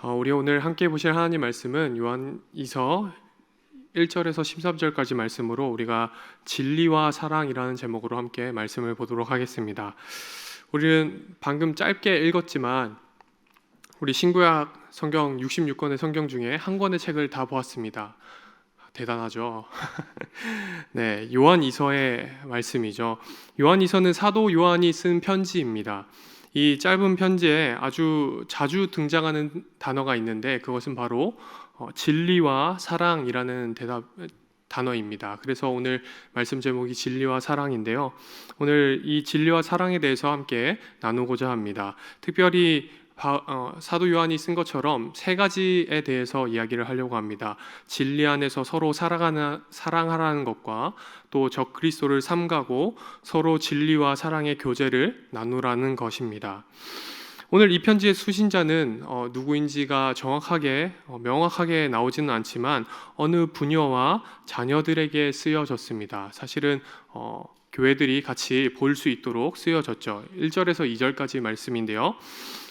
어, 우리 오늘 함께 보실 하나님 말씀은 요한이서 1절에서 13절까지 말씀으로 우리가 진리와 사랑이라는 제목으로 함께 말씀을 보도록 하겠습니다. 우리는 방금 짧게 읽었지만 우리 신구약 성경 66권의 성경 중에 한 권의 책을 다 보았습니다. 대단하죠. 네, 요한 이서의 말씀이죠. 요한 이서는 사도 요한이 쓴 편지입니다. 이 짧은 편지에 아주 자주 등장하는 단어가 있는데 그것은 바로 어, 진리와 사랑이라는 대답 단어입니다. 그래서 오늘 말씀 제목이 진리와 사랑인데요. 오늘 이 진리와 사랑에 대해서 함께 나누고자 합니다. 특별히 바, 어, 사도 요한이 쓴 것처럼 세 가지에 대해서 이야기를 하려고 합니다. 진리 안에서 서로 살아가는 사랑하라는 것과 또 적 그리스도를 삼가고 서로 진리와 사랑의 교제를 나누라는 것입니다. 오늘 이 편지의 수신자는 어, 누구인지가 정확하게 어, 명확하게 나오지는 않지만 어느 부녀와 자녀들에게 쓰여졌습니다. 사실은 어, 교회들이 같이 볼 수 있도록 쓰여졌죠. 1절에서 2절까지 말씀인데요.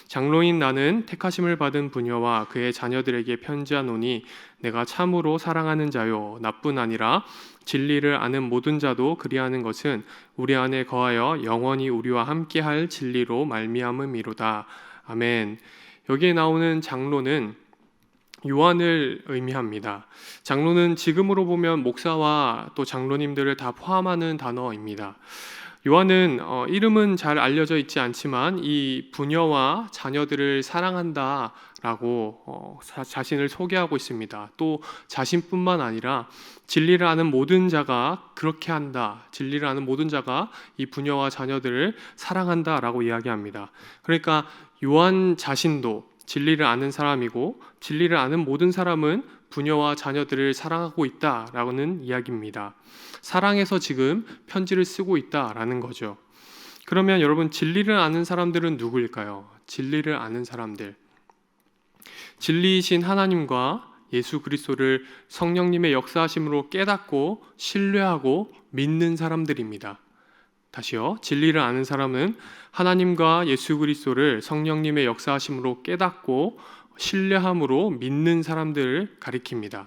장로인 나는 택하심을 받은 부녀와 그의 자녀들에게 편지하노니 내가 참으로 사랑하는 자요 나뿐 아니라 진리를 아는 모든 자도 그리하는 것은 우리 안에 거하여 영원히 우리와 함께할 진리로 말미암음이로다. 아멘. 여기에 나오는 장로는 요한을 의미합니다. 장로는 지금으로 보면 목사와 또 장로님들을 다 포함하는 단어입니다. 요한은 어, 이름은 잘 알려져 있지 않지만 이 부녀와 자녀들을 사랑한다라고 어, 자, 신을 소개하고 있습니다. 또 자신뿐만 아니라 진리를 아는 모든 자가 그렇게 한다. 진리를 아는 모든 자가 이 부녀와 자녀들을 사랑한다라고 이야기합니다. 그러니까 요한 자신도 진리를 아는 사람이고 진리를 아는 모든 사람은 부녀와 자녀들을 사랑하고 있다라는 이야기입니다. 사랑해서 지금 편지를 쓰고 있다라는 거죠. 그러면 여러분 진리를 아는 사람들은 누구일까요? 진리를 아는 사람들. 진리이신 하나님과 예수 그리스도를 성령님의 역사하심으로 깨닫고 신뢰하고 믿는 사람들입니다. 다시요. 진리를 아는 사람은 하나님과 예수 그리스도를 성령님의 역사하심으로 깨닫고 신뢰함으로 믿는 사람들을 가리킵니다.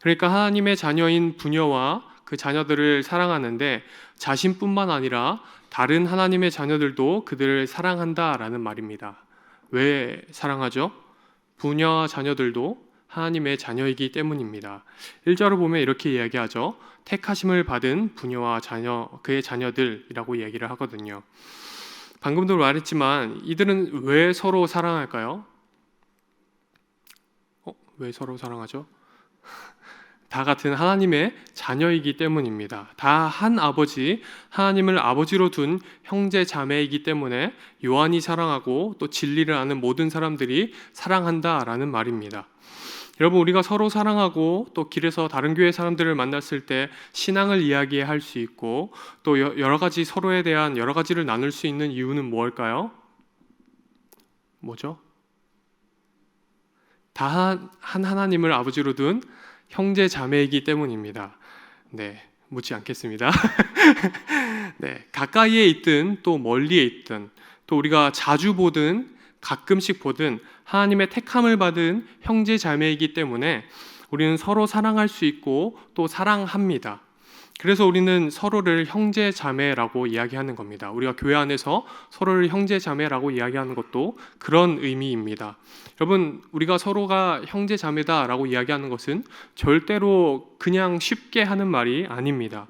그러니까 하나님의 자녀인 부녀와 그 자녀들을 사랑하는데 자신뿐만 아니라 다른 하나님의 자녀들도 그들을 사랑한다라는 말입니다. 왜 사랑하죠? 부녀와 자녀들도 하나님의 자녀이기 때문입니다. 1절을 보면 이렇게 이야기하죠. 택하심을 받은 부녀와 자녀, 그의 자녀들이라고 이야기를 하거든요. 방금도 말했지만 이들은 왜 서로 사랑할까요? 어, 왜 서로 사랑하죠? 다 같은 하나님의 자녀이기 때문입니다. 다 한 아버지, 하나님을 아버지로 둔 형제 자매이기 때문에 요한이 사랑하고 또 진리를 아는 모든 사람들이 사랑한다라는 말입니다. 여러분 우리가 서로 사랑하고 또 길에서 다른 교회 사람들을 만났을 때 신앙을 이야기할 수 있고 또 여러 가지 서로에 대한 여러 가지를 나눌 수 있는 이유는 무엇일까요? 뭐죠? 다 한 하나님을 아버지로 둔 형제 자매이기 때문입니다. 네, 묻지 않겠습니다. 네, 가까이에 있든 또 멀리에 있든 또 우리가 자주 보든 가끔씩 보든 하나님의 택함을 받은 형제 자매이기 때문에 우리는 서로 사랑할 수 있고 또 사랑합니다. 그래서 우리는 서로를 형제 자매라고 이야기하는 겁니다. 우리가 교회 안에서 서로를 형제 자매라고 이야기하는 것도 그런 의미입니다. 여러분, 우리가 서로가 형제 자매다라고 이야기하는 것은 절대로 그냥 쉽게 하는 말이 아닙니다.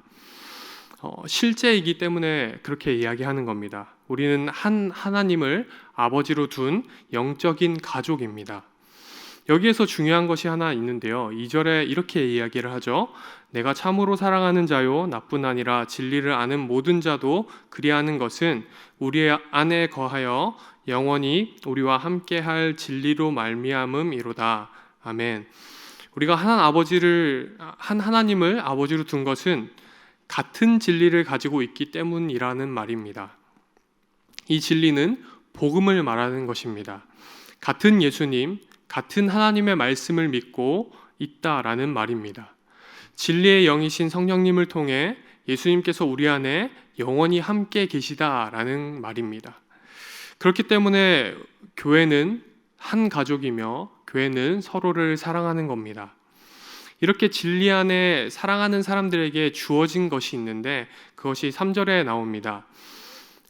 어, 실제이기 때문에 그렇게 이야기하는 겁니다. 우리는 한 하나님을 아버지로 둔 영적인 가족입니다. 여기에서 중요한 것이 하나 있는데요. 2절에 이렇게 이야기를 하죠. 내가 참으로 사랑하는 자요 나뿐 아니라 진리를 아는 모든 자도 그리하는 것은 우리 안에 거하여 영원히 우리와 함께 할 진리로 말미암음이로다. 아멘. 우리가 한 아버지를 한 하나님을 아버지로 둔 것은 같은 진리를 가지고 있기 때문이라는 말입니다. 이 진리는 복음을 말하는 것입니다. 같은 예수님, 같은 하나님의 말씀을 믿고 있다라는 말입니다. 진리의 영이신 성령님을 통해 예수님께서 우리 안에 영원히 함께 계시다라는 말입니다. 그렇기 때문에 교회는 한 가족이며 교회는 서로를 사랑하는 겁니다. 이렇게 진리 안에 사랑하는 사람들에게 주어진 것이 있는데 그것이 3절에 나옵니다.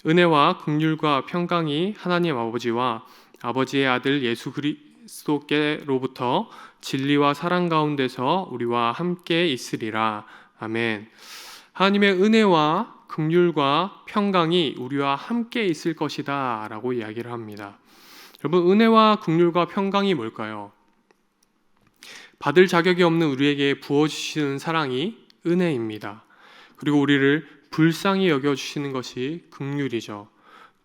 은혜와 긍휼과 평강이 하나님 아버지와 아버지의 아들 예수 그리 스도께로부터 진리와 사랑 가운데서 우리와 함께 있으리라. 아멘. 하나님의 은혜와 긍휼과 평강이 우리와 함께 있을 것이다라고 이야기를 합니다. 여러분 은혜와 긍휼과 평강이 뭘까요? 받을 자격이 없는 우리에게 부어 주시는 사랑이 은혜입니다. 그리고 우리를 불쌍히 여겨 주시는 것이 긍휼이죠.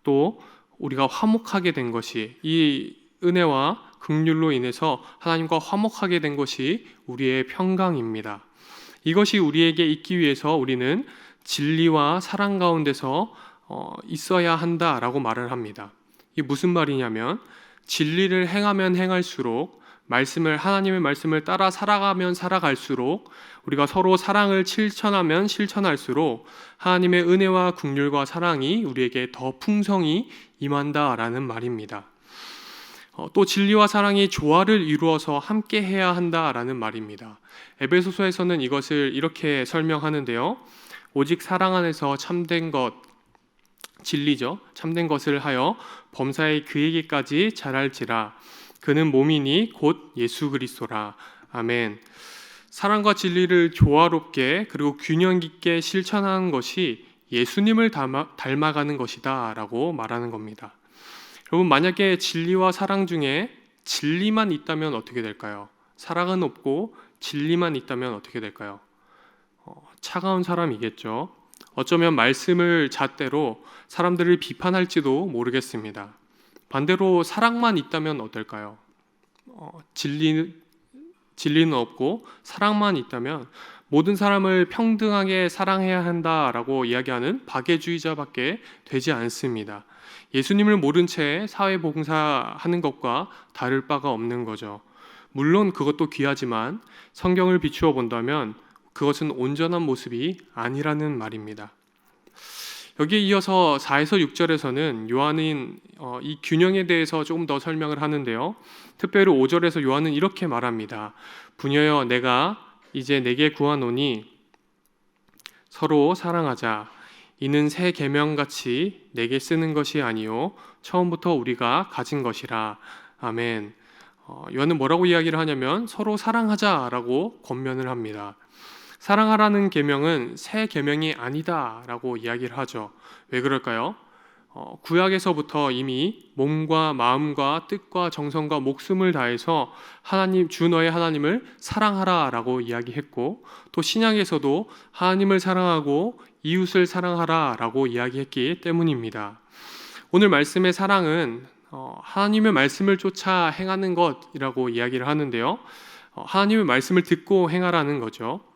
또 우리가 화목하게 된 것이 이 은혜와 긍휼로 인해서 하나님과 화목하게 된 것이 우리의 평강입니다. 이것이 우리에게 있기 위해서 우리는 진리와 사랑 가운데서 어, 있어야 한다라고 말을 합니다. 이게 무슨 말이냐면 진리를 행하면 행할수록 말씀을 하나님의 말씀을 따라 살아가면 살아갈수록 우리가 서로 사랑을 실천하면 실천할수록 하나님의 은혜와 긍휼과 사랑이 우리에게 더 풍성히 임한다라는 말입니다. 어, 또 진리와 사랑이 조화를 이루어서 함께 해야 한다라는 말입니다. 에베소서에서는 이것을 이렇게 설명하는데요. 오직 사랑 안에서 참된 것 진리죠. 참된 것을 하여 범사에 그에게까지 자랄지라. 그는 몸이니 곧 예수 그리스도라. 아멘. 사랑과 진리를 조화롭게 그리고 균형 깊게 실천하는 것이 예수님을 닮아, 닮아가는 것이다라고 말하는 겁니다. 여러분 만약에 진리와 사랑 중에 진리만 있다면 어떻게 될까요? 사랑은 없고 진리만 있다면 어떻게 될까요? 어, 차가운 사람이겠죠. 어쩌면 말씀을 잣대로 사람들을 비판할지도 모르겠습니다. 반대로 사랑만 있다면 어떨까요? 어, 진리, 진리는 없고 사랑만 있다면 모든 사람을 평등하게 사랑해야 한다라고 이야기하는 박애주의자밖에 되지 않습니다. 예수님을 모른 채 사회 봉사하는 것과 다를 바가 없는 거죠. 물론 그것도 귀하지만 성경을 비추어 본다면 그것은 온전한 모습이 아니라는 말입니다. 여기에 이어서 4에서 6절에서는 요한은 어, 이 균형에 대해서 조금 더 설명을 하는데요. 특별히 5절에서 요한은 이렇게 말합니다. 부녀여 내가 이제 내게 구하노니 서로 사랑하자. 이는 새 계명 같이 내게 쓰는 것이 아니요 처음부터 우리가 가진 것이라. 아멘. 어, 요한은 뭐라고 이야기를 하냐면 서로 사랑하자라고 권면을 합니다. 사랑하라는 계명은 새 계명이 아니다라고 이야기를 하죠. 왜 그럴까요? 어, 구약에서부터 이미 몸과 마음과 뜻과 정성과 목숨을 다해서 하나님 주 너의 하나님을 사랑하라라고 이야기했고 또 신약에서도 하나님을 사랑하고 이웃을 사랑하라라고 이야기했기 때문입니다. 오늘 말씀의 사랑은 어, 하나님의 말씀을 쫓아 행하는 것이라고 이야기를 하는데요. 어, 하나님의 말씀을 듣고 행하라는 거죠.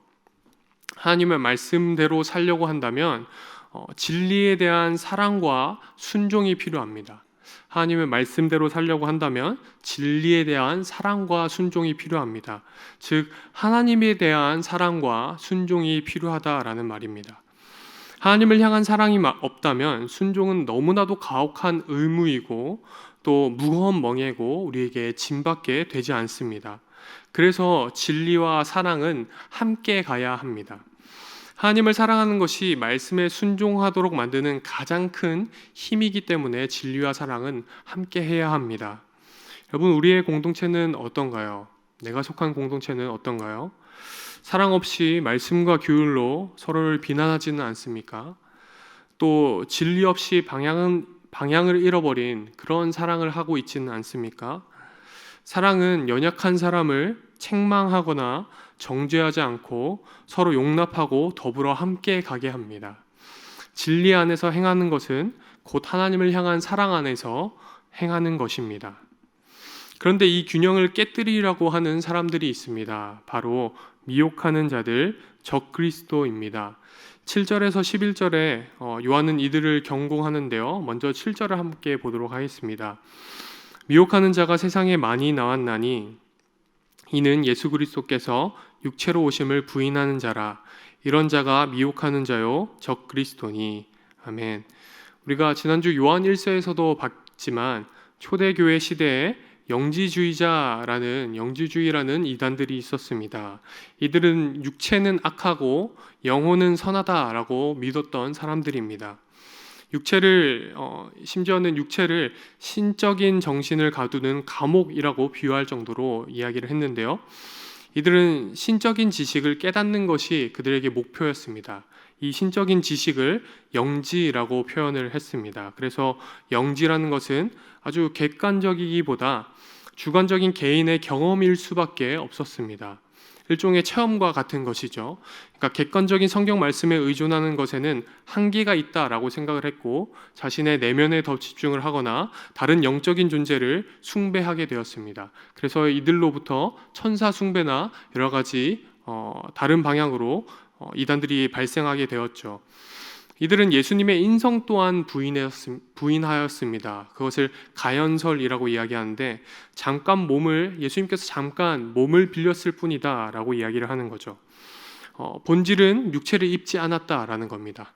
하나님의 말씀대로 살려고 한다면 어, 진리에 대한 사랑과 순종이 필요합니다. 하나님의 말씀대로 살려고 한다면 진리에 대한 사랑과 순종이 필요합니다. 즉 하나님에 대한 사랑과 순종이 필요하다라는 말입니다. 하나님을 향한 사랑이 없다면 순종은 너무나도 가혹한 의무이고 또 무거운 멍해고 우리에게 짐밖에 되지 않습니다. 그래서 진리와 사랑은 함께 가야 합니다. 하나님을 사랑하는 것이 말씀에 순종하도록 만드는 가장 큰 힘이기 때문에 진리와 사랑은 함께 해야 합니다. 여러분, 우리의 공동체는 어떤가요? 내가 속한 공동체는 어떤가요? 사랑 없이 말씀과 규율로 서로를 비난하지는 않습니까? 또 진리 없이 방향은 방향을 잃어버린 그런 사랑을 하고 있지는 않습니까? 사랑은 연약한 사람을 책망하거나 정죄하지 않고 서로 용납하고 더불어 함께 가게 합니다. 진리 안에서 행하는 것은 곧 하나님을 향한 사랑 안에서 행하는 것입니다. 그런데 이 균형을 깨뜨리라고 하는 사람들이 있습니다. 바로 미혹하는 자들, 적그리스도입니다. 7절에서 11절에 어, 요한은 이들을 경고하는데요. 먼저 7절을 함께 보도록 하겠습니다. 미혹하는 자가 세상에 많이 나왔나니 이는 예수 그리스도께서 육체로 오심을 부인하는 자라 이런 자가 미혹하는 자요 적 그리스도니 아멘. 우리가 지난주 요한 1서에서도 봤지만 초대교회 시대에 영지주의자라는 영지주의라는 이단들이 있었습니다. 이들은 육체는 악하고 영혼은 선하다라고 믿었던 사람들입니다. 육체를 어, 심지어는 육체를 신적인 정신을 가두는 감옥이라고 비유할 정도로 이야기를 했는데요. 이들은 신적인 지식을 깨닫는 것이 그들에게 목표였습니다. 이 신적인 지식을 영지라고 표현을 했습니다. 그래서 영지라는 것은 아주 객관적이기보다 주관적인 개인의 경험일 수밖에 없었습니다. 일종의 체험과 같은 것이죠. 그러니까 객관적인 성경 말씀에 의존하는 것에는 한계가 있다라고 생각을 했고 자신의 내면에 더 집중을 하거나 다른 영적인 존재를 숭배하게 되었습니다. 그래서 이들로부터 천사 숭배나 여러 가지 어, 다른 방향으로 어, 이단들이 발생하게 되었죠. 이들은 예수님의 인성 또한 부인하였습니다. 그것을 가연설이라고 이야기하는데 잠깐 몸을 예수님께서 잠깐 몸을 빌렸을 뿐이다라고 이야기를 하는 거죠. 어, 본질은 육체를 입지 않았다라는 겁니다.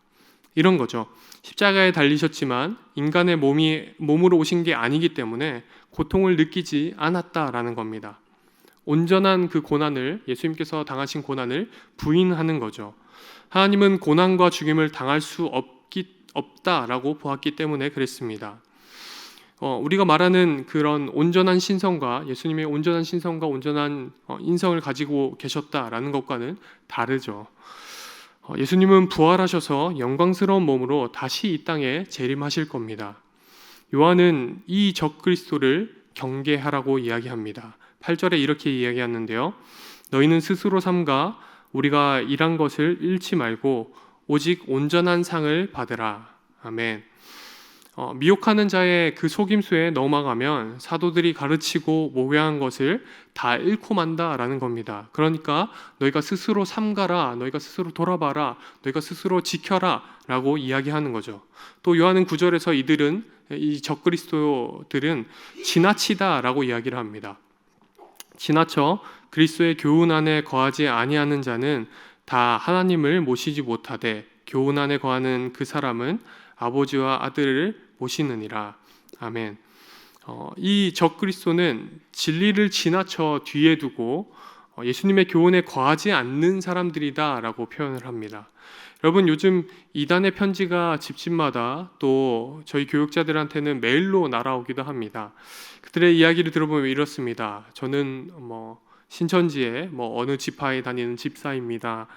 이런 거죠. 십자가에 달리셨지만 인간의 몸이 몸으로 오신 게 아니기 때문에 고통을 느끼지 않았다라는 겁니다. 온전한 그 고난을 예수님께서 당하신 고난을 부인하는 거죠. 하나님은 고난과 죽임을 당할 수 없기 없다라고 보았기 때문에 그랬습니다. 어, 우리가 말하는 그런 온전한 신성과 예수님의 온전한 신성과 온전한 어, 인성을 가지고 계셨다라는 것과는 다르죠. 어, 예수님은 부활하셔서 영광스러운 몸으로 다시 이 땅에 재림하실 겁니다. 요한은 이 적그리스도를 경계하라고 이야기합니다. 8절에 이렇게 이야기하는데요. 너희는 스스로 삼가 우리가 일한 것을 잃지 말고 오직 온전한 상을 받으라. 아멘. 어, 미혹하는 자의 그 속임수에 넘어가면 사도들이 가르치고 모해한 것을 다 잃고 만다라는 겁니다. 그러니까 너희가 스스로 삼가라, 너희가 스스로 돌아봐라, 너희가 스스로 지켜라라고 이야기하는 거죠. 또 요한은 구절에서 이들은 이 적그리스도들은 지나치다라고 이야기를 합니다. 지나쳐 그리스도의 교훈 안에 거하지 아니하는 자는 다 하나님을 모시지 못하되 교훈 안에 거하는 그 사람은 아버지와 아들을 모시느니라. 아멘. 어, 이 적그리스도는 진리를 지나쳐 뒤에 두고 어, 예수님의 교훈에 거하지 않는 사람들이다라고 표현을 합니다. 여러분 요즘 이단의 편지가 집집마다 또 저희 교육자들한테는 메일로 날아오기도 합니다. 그들의 이야기를 들어보면 이렇습니다. 저는 뭐 신천지에 뭐 어느 지파에 다니는 집사입니다.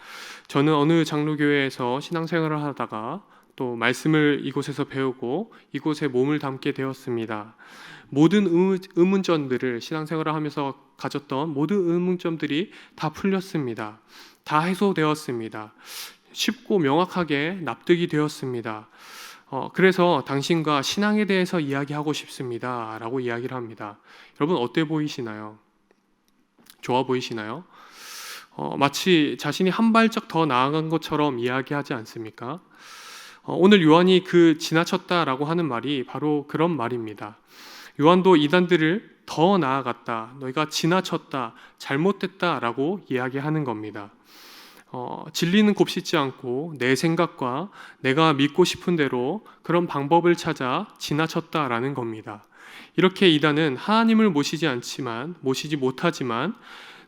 저는 어느 장로교회에서 신앙생활을 하다가 또 말씀을 이곳에서 배우고 이곳에 몸을 담게 되었습니다. 모든 의문점들을 신앙생활을 하면서 가졌던 모든 의문점들이 다 풀렸습니다. 다 해소되었습니다. 쉽고 명확하게 납득이 되었습니다. 어, 그래서 당신과 신앙에 대해서 이야기하고 싶습니다. 라고 이야기를 합니다. 여러분, 어때 보이시나요? 좋아 보이시나요? 어, 마치 자신이 한 발짝 더 나아간 것처럼 이야기하지 않습니까? 어, 오늘 요한이 그 지나쳤다라고 하는 말이 바로 그런 말입니다. 요한도 이단들을 더 나아갔다, 너희가 지나쳤다, 잘못됐다라고 이야기하는 겁니다. 어, 진리는 곱씹지 않고 내 생각과 내가 믿고 싶은 대로 그런 방법을 찾아 지나쳤다라는 겁니다. 이렇게 이단은 하나님을 모시지 않지만 모시지 못하지만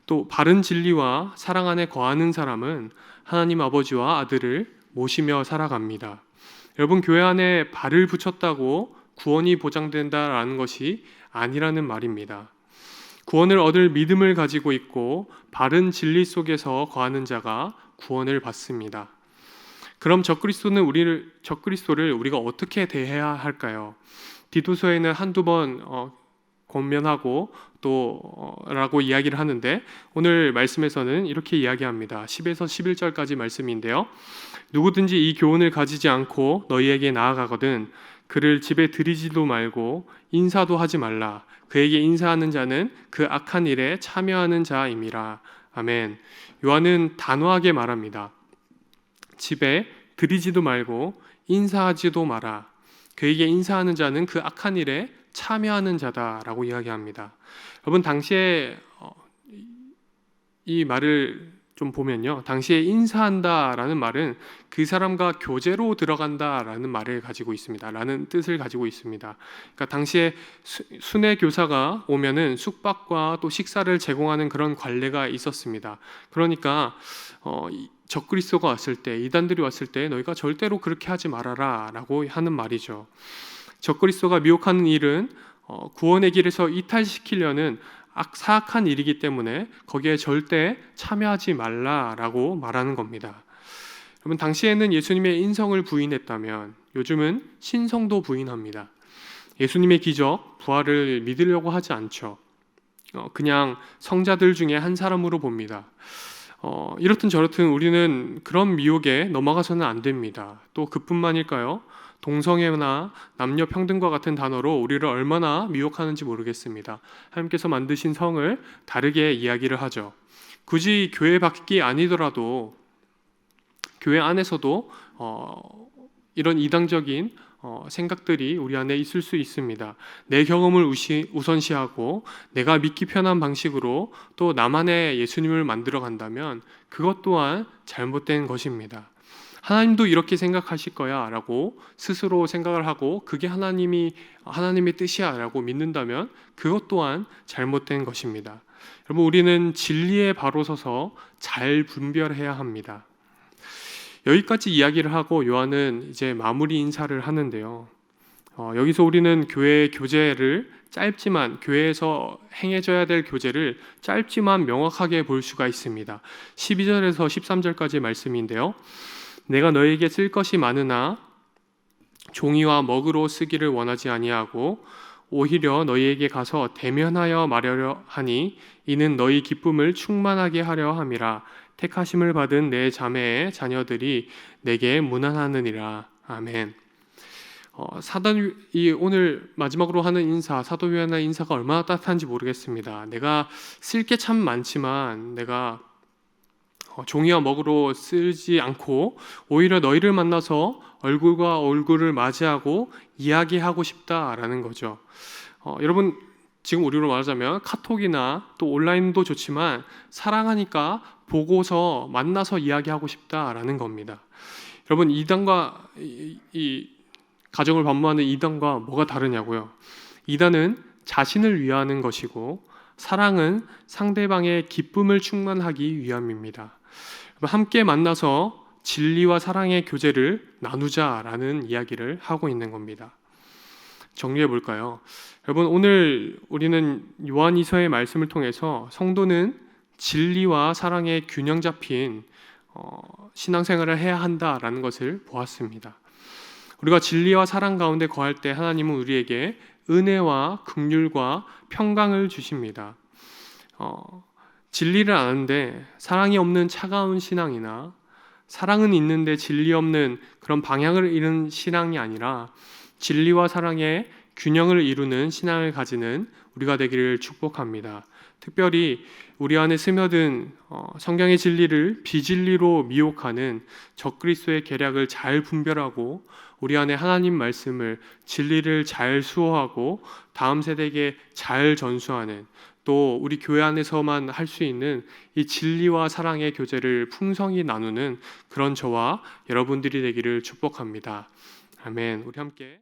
또 바른 진리와 사랑 안에 거하는 사람은 하나님 아버지와 아들을 모시며 살아갑니다. 여러분 교회 안에 발을 붙였다고 구원이 보장된다라는 것이 아니라는 말입니다. 구원을 얻을 믿음을 가지고 있고 바른 진리 속에서 거하는 자가 구원을 받습니다. 그럼 적그리스도는 우리를 적그리스도를 우리가 어떻게 대해야 할까요? 디도서에는 한두 번 어, 권면하고 또 라고 어, 이야기를 하는데 오늘 말씀에서는 이렇게 이야기합니다. 10에서 11절까지 말씀인데요. 누구든지 이 교훈을 가지지 않고 너희에게 나아가거든 그를 집에 들이지도 말고 인사도 하지 말라. 그에게 인사하는 자는 그 악한 일에 참여하는 자임이라. 아멘. 요한은 단호하게 말합니다. 집에 들이지도 말고 인사하지도 마라. 그에게 인사하는 자는 그 악한 일에 참여하는 자다라고 이야기합니다. 여러분 당시에 어, 이 말을 좀 보면요. 당시에 인사한다라는 말은 그 사람과 교제로 들어간다라는 말을 가지고 있습니다. 라는 뜻을 가지고 있습니다. 그러니까 당시에 수- 순회 교사가 오면은 숙박과 또 식사를 제공하는 그런 관례가 있었습니다. 그러니까 어, 이- 적그리스도가 왔을 때 이단들이 왔을 때 너희가 절대로 그렇게 하지 말아라라고 하는 말이죠. 적그리스도가 미혹하는 일은 어, 구원의 길에서 이탈시키려는 악, 사악한 일이기 때문에 거기에 절대 참여하지 말라라고 말하는 겁니다. 여러분 당시에는 예수님의 인성을 부인했다면 요즘은 신성도 부인합니다. 예수님의 기적, 부활을 믿으려고 하지 않죠. 어, 그냥 성자들 중에 한 사람으로 봅니다. 어, 이렇든 저렇든 우리는 그런 미혹에 넘어가서는 안 됩니다. 또 그뿐만일까요? 동성애나 남녀 평등과 같은 단어로 우리를 얼마나 미혹하는지 모르겠습니다. 하나님께서 만드신 성을 다르게 이야기를 하죠. 굳이 교회 밖이 아니더라도 교회 안에서도 어, 이런 이당적인 어, 생각들이 우리 안에 있을 수 있습니다. 내 경험을 우시, 우선시하고 내가 믿기 편한 방식으로 또 나만의 예수님을 만들어 간다면 그것 또한 잘못된 것입니다. 하나님도 이렇게 생각하실 거야라고 스스로 생각을 하고 그게 하나님이 하나님의 뜻이야라고 믿는다면 그것 또한 잘못된 것입니다. 여러분 우리는 진리에 바로 서서 잘 분별해야 합니다. 여기까지 이야기를 하고 요한은 이제 마무리 인사를 하는데요. 어, 여기서 우리는 교회 교제를 짧지만 교회에서 행해져야 될 교제를 짧지만 명확하게 볼 수가 있습니다. 12절에서 13절까지 말씀인데요. 내가 너에게 쓸 것이 많으나 종이와 먹으로 쓰기를 원하지 아니하고 오히려 너희에게 가서 대면하여 말하려 하니 이는 너희 기쁨을 충만하게 하려 함이라 택하심을 받은 내 자매의 자녀들이 내게 문안하느니라 아멘. 어, 사도이 오늘 마지막으로 하는 인사 사도 요한의 인사가 얼마나 따뜻한지 모르겠습니다. 내가 쓸 게 참 많지만 내가 어, 종이와 먹으로 쓰지 않고 오히려 너희를 만나서 얼굴과 얼굴을 맞이하고 이야기하고 싶다라는 거죠. 어, 여러분 지금 우리로 말하자면 카톡이나 또 온라인도 좋지만 사랑하니까 보고서 만나서 이야기하고 싶다라는 겁니다. 여러분 이단과 이, 이 가정을 반모하는 이단과 뭐가 다르냐고요? 이단은 자신을 위하는 것이고 사랑은 상대방의 기쁨을 충만하기 위함입니다. 함께 만나서 진리와 사랑의 교제를 나누자라는 이야기를 하고 있는 겁니다. 정리해 볼까요? 여러분 오늘 우리는 요한이서의 말씀을 통해서 성도는 진리와 사랑의 균형 잡힌 어, 신앙생활을 해야 한다라는 것을 보았습니다. 우리가 진리와 사랑 가운데 거할 때 하나님은 우리에게 은혜와 긍휼과 평강을 주십니다. 어, 진리를 아는데 사랑이 없는 차가운 신앙이나 사랑은 있는데 진리 없는 그런 방향을 잃은 신앙이 아니라 진리와 사랑의 균형을 이루는 신앙을 가지는 우리가 되기를 축복합니다. 특별히 우리 안에 스며든 어, 성경의 진리를 비진리로 미혹하는 적그리스도의 계략을 잘 분별하고 우리 안에 하나님 말씀을 진리를 잘 수호하고 다음 세대에게 잘 전수하는 또 우리 교회 안에서만 할 수 있는 이 진리와 사랑의 교제를 풍성히 나누는 그런 저와 여러분들이 되기를 축복합니다. 아멘. 우리 함께